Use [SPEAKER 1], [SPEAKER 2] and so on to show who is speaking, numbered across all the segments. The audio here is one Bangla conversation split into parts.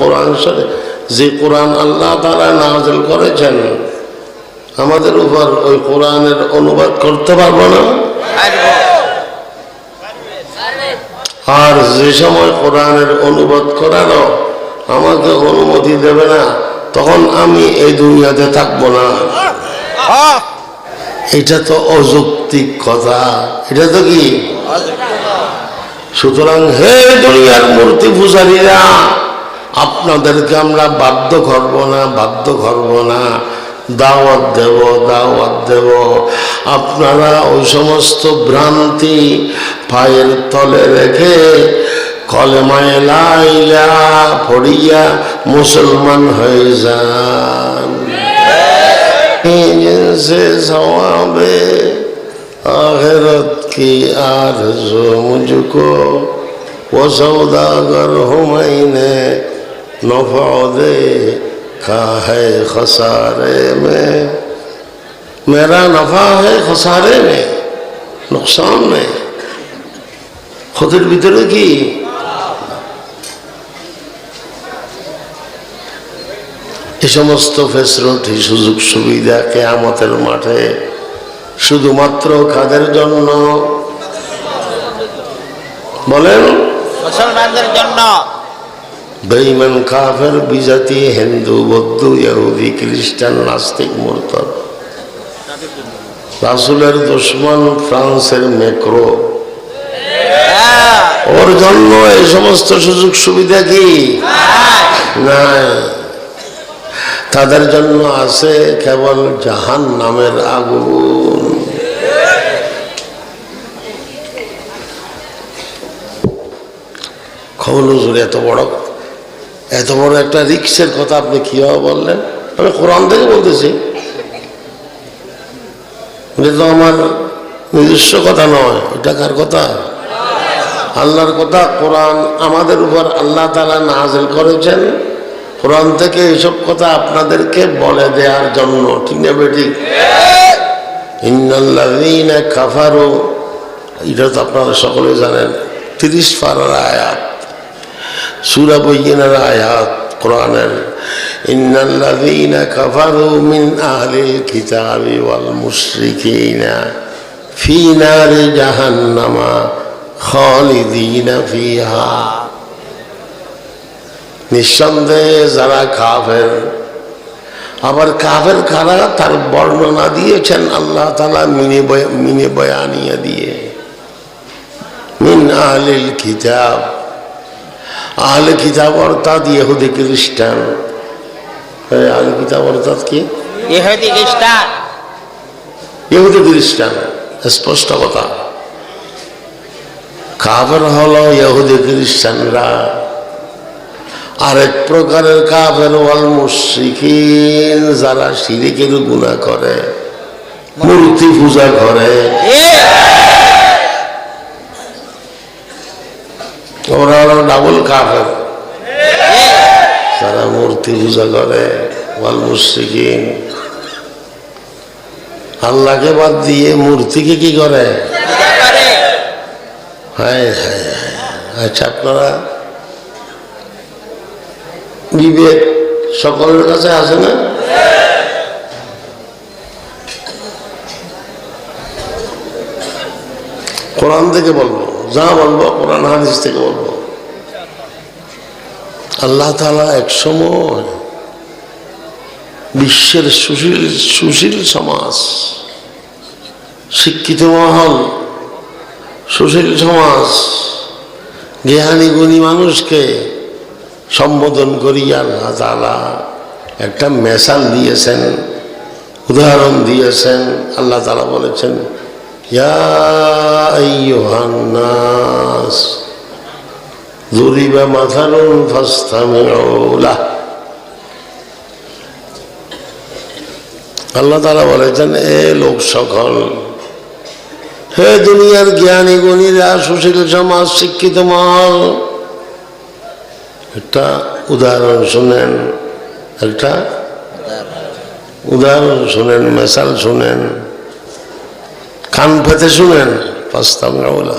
[SPEAKER 1] কোরআন যে কোরআন আল্লাহ তারা নাজল করেছেন, আমাদের উপর ওই কোরআনের অনুবাদ করতে পারব না? আর যে সময় কোরআনের অনুবাদ করারও আমাকে অনুমতি দেবে না, তখন আমি এই দুনিয়াতে থাকব না। এটা তো অযৌক্তিক কথা। এটা তো কি? সুতরাং হে দুনিয়ার মূর্তি পূজারীরা আপনাদেরকে আমরা বাধ্য করব না, বাধ্য করব না, দাওয়াত দেব দাওয়াত দেব। আপনারা ওই সমস্ত ভ্রান্তি পায়ের তলে রেখে কলেমায় লাইলা ফড়িয়া মুসলমান হয়ে যান। সে সমাবে কি আর মুঝকো ও সৌদাগর হুমাইনে मैंने नफा दे का है खसारे में मेरा नफा है खसारे में नुकसान में ক্ষতির ভিতরে কি এ সমস্ত ফেসিলিটি সুযোগ সুবিধা কেয়ামতের মাঠে শুধুমাত্র কাদের জন্য বলেন
[SPEAKER 2] মুসলমানদের জন্য
[SPEAKER 1] বেইমান কাফের, বিজাতি, হিন্দু, বৌদ্ধ, ইহুদি, খ্রিস্টান, নাস্তিক মূর্তর রাসুলের দুশ্মন ফ্রান্সের মেক্রো। ওর জন্য এই সমস্ত সুযোগ সুবিধা কি? নাই। তাদের জন্য আছে কেবল জাহান নামের আগুন। খবর এত বড় এত বড় একটা রিক্সের কথা আপনি কীভাবে বললেন? আমি কোরআন থেকে বলতেছি। এটা তো আমার নিজস্ব কথা নয়। এটা কার কথা? আল্লাহর কথা। কোরআন আমাদের উপর আল্লাহ তালা নাজিল করেছেন। কোরআন থেকে এইসব কথা আপনাদেরকে বলে দেওয়ার জন্য। ঠিক না বেটি? ইন্নাল্লাযীনা কাফারু। এটা তো আপনারা সকলে জানেন। তিরিশ পারার আয়াত। সুরা বইয়ের আয়াত, কোরআনের, ইন্নাল্লাযীনা কাফারু মিন আহলিল কিতাবি ওয়াল মুশরিকিনা ফি নারি জাহান্নামা খালিদিনা ফিহা। নিঃসন্দেহে যারা কাফের, আবার কাফের কারা তার বর্ণনা দিয়েছেন, আল্লাহ তালা মিনি মিনি বয়ানিয়া দিয়ে। মিন আহলিল কিতাব আহলে কিতাব অর্থাৎ ইহুদি খ্রিস্টান। এই আহলে কিতাব অর্থাৎ কি?
[SPEAKER 2] ইহুদি খ্রিস্টান।
[SPEAKER 1] ইহুদি খ্রিস্টান স্পষ্ট কথা। কাফের হলো ইহুদি খ্রিস্টানরা। আরেক প্রকারের কাফের ওয়াল মুশরিকিন যারা শিরিকের গুণা করে মূর্তি পূজা করে। ডাবল কাফের। যারা মূর্তি পূজা করে আল্লাহকে বাদ দিয়ে মূর্তিকে কি করে। আচ্ছা আপনারা বিবেক সকলের কাছে আছে না? কোরআন থেকে বলব, যা বলব, কোরআন হাদিস থেকে বলব। আল্লাহ তালা এক সময় বিশ্বের সুশীল সুশীল সমাজ, শিক্ষিত মহল সুশীল সমাজ, জ্ঞানী, গুণী মানুষকে সম্বোধন করিয়া আল্লাহ তালা একটা মেশাল দিয়েছেন, উদাহরণ দিয়েছেন, আল্লাহ তালা বলেছেন, ইয়া মাথারুন ফাস্তামিউলা আল্লাহ তালা বলেছেন, এ লোক সকল, হে দুনিয়ার জ্ঞানী গুণীরা, সুশীল সমাজ, শিক্ষিত মহল। একটা উদাহরণ শুনেন, একটা উদাহরণ শুনেন মেশাল শুনেন, কান পেতে শুনেন পাস্তামলা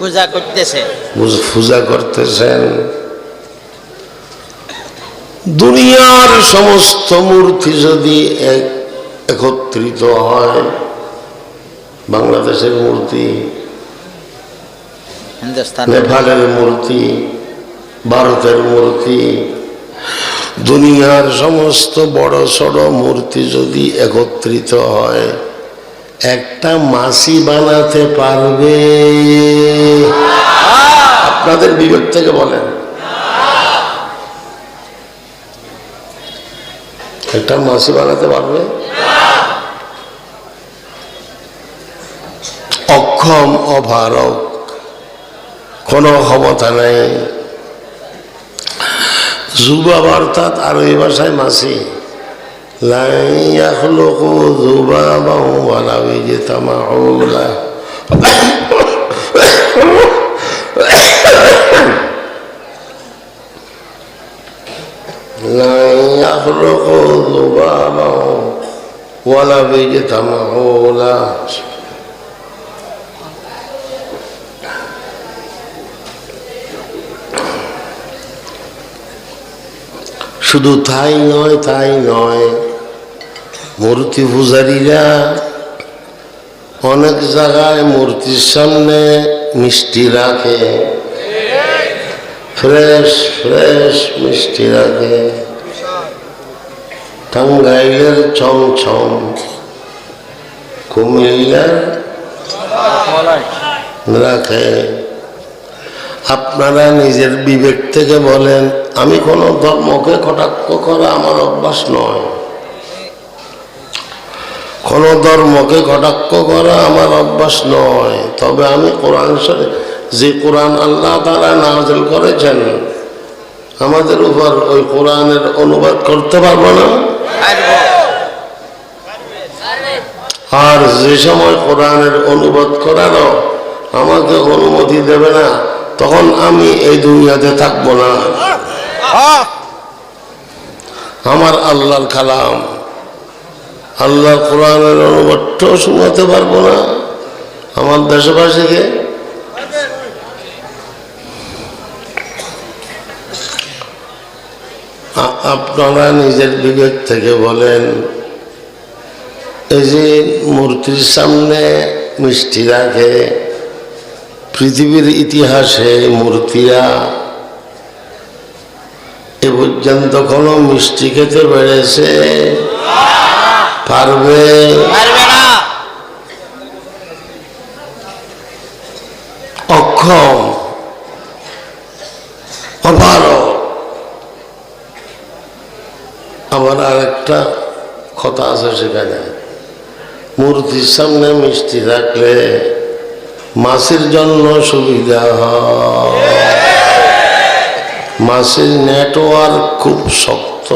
[SPEAKER 1] পূজা
[SPEAKER 2] করতেছে।
[SPEAKER 1] পূজা করতেছেন। দুনিয়ার সমস্ত মূর্তি যদি এক একত্রিত হয় বাংলাদেশের মূর্তি নেপালের মূর্তি ভারতের মূর্তি দুনিয়ার সমস্ত বড় সড় মূর্তি যদি একত্রিত হয় একটা মাসি বানাতে পারবে। আপনাদের বিবেক থেকে বলেন। একটা মাসি বানাতে পারবে? অক্ষম অভারক, কোনো ক্ষমতা নেই। জুবাব অর্থাৎ আরবি ভাষায় মাসি। লাই ইয়াখলুকু যুবাবাহু ওয়ালাউ ইজতামাউ লাহ। لا يخلق ذبابا ولا بيجتمعوا له শুধু তাই নয় তাই নয় মূর্তি পূজারীরা অনেক জায়গায় মূর্তির সামনে মিষ্টি রাখে। ফ্রেশ ফ্রেশ মিষ্টি রাখে। টাঙ্গাইলের চমচম। কুমিল্লার রাখে। আপনারা নিজের বিবেক থেকে বলেন, আমি কোনো ধর্মকে কটাক্ষ করা আমার অভ্যাস নয়। কোন ধর্মকে কটাক্ষ করা আমার অভ্যাস নয়। তবে আমি কোরআন যে কোরআন আল্লাহ তারা নাজল করেছেন আমাদের উপর ওই কোরআনের অনুবাদ করতে পারব না? আর যে সময় কোরআনের অনুবাদ করারও আমাকে অনুমতি দেবে না তখন আমি এই দুনিয়াতে থাকব না। আমার আল্লাহর কালাম। আল্লাহর কোরআনের অনুবাদটাও শোনাতে পারব না আমার দেশবাসীকে। আপনারা নিজের বিবেক থেকে বলেন, এই যে মূর্তির সামনে মিষ্টি রাখে, পৃথিবীর ইতিহাসে মূর্তিরা এ পর্যন্ত কোনো মিষ্টি খেতে পেরেছে? পারবে? অক্ষম অপারক আবার আরেকটা কথা আছে সেখানে। মূর্তির সামনে মিষ্টি রাখলে মাছের জন্য সুবিধা হয়। মাছের নেটওয়ার্ক খুব শক্ত।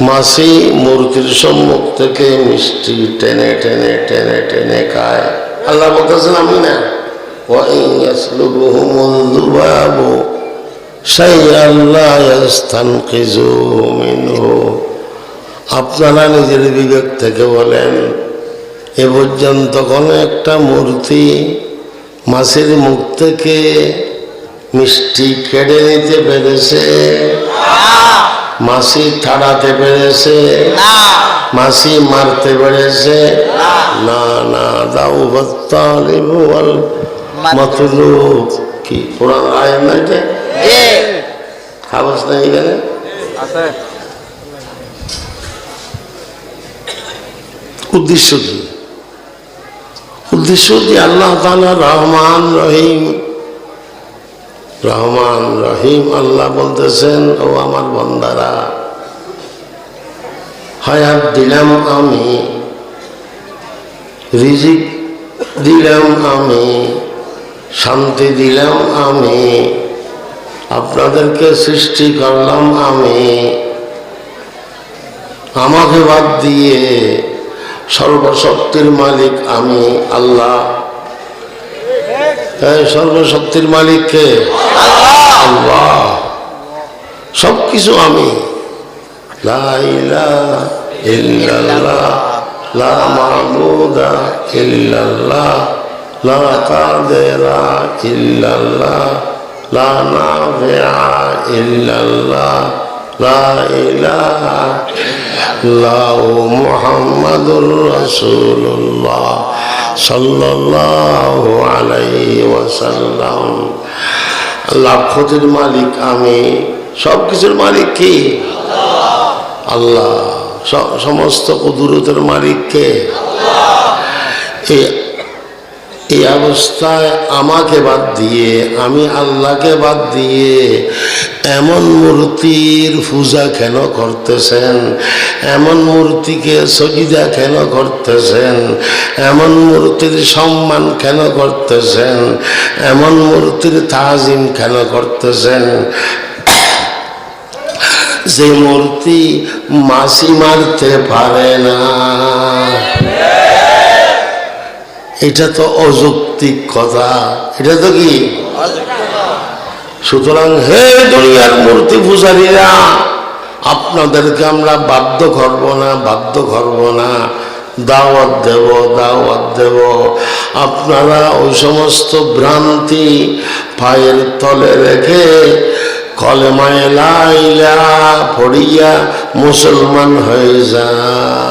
[SPEAKER 1] মাসি মূর্তির সম্মুখ থেকে মিষ্টি টেনে টেনে টেনে টেনে খায়। আল্লাহ বলতেছেন আমি না আপনারা নিজের বিবেক থেকে বলেন, এ পর্যন্ত কোনো একটা মূর্তি মাসির মুখ থেকে মিষ্টি কেড়ে নিতে পেরেছে। মাসি থাড়াতে পেরেছে
[SPEAKER 2] না।
[SPEAKER 1] মাসি মারতে পেরেছে না। না দাউ ওয়াল মাতলুব কি কোরআন আয়াত না এটা খাবাস না এখানে? উদ্দেশ্য কি? উদ্দেশ্য যে আল্লাহ তাআলা রহমান রহিম রহমান রহিম আল্লাহ বলতেছেন, ও আমার বন্দারা, হায়াত দিলাম আমি, রিজিক দিলাম আমি, শান্তি দিলাম আমি, আপনাদেরকে সৃষ্টি করলাম আমি, আমাকে বাদ দিয়ে সর্বশক্তির মালিক আমি আল্লাহ। সর্বশক্তির মালিক কে আল্লাহ সব কিছু আমি মুহাম্মাদুর রাসূলুল্লাহ। সাল্লাল্লাহু আলাইহি ওয়াসাল্লাম। ক্ষতির মালিক আমি। সব কিছুর মালিক কি? আল্লাহ। সমস্ত কুদুরতের মালিক কে? এই এই অবস্থায় আমাকে বাদ দিয়ে, আমি আল্লাহকে বাদ দিয়ে এমন মূর্তির পূজা কেন করতেছেন? এমন মূর্তিকে সজিদা কেন করতেছেন? এমন মূর্তির সম্মান কেন করতেছেন? এমন মূর্তির তাজিম কেন করতেছেন? যে মূর্তি মাসি মারতে পারে না। এটা তো অযৌক্তিক কথা। এটা তো কি? সুতরাং হে দুনিয়ার মূর্তি পূজারীরা, আপনাদেরকে আমরা বাধ্য করব না, বাধ্য করব না। দাওয়াত দেব দাওয়াত দেব। আপনারা ওই সমস্ত ভ্রান্তি পায়ের তলে রেখে কলেমায় লাইলা পড়িয়া মুসলমান হয়ে যান।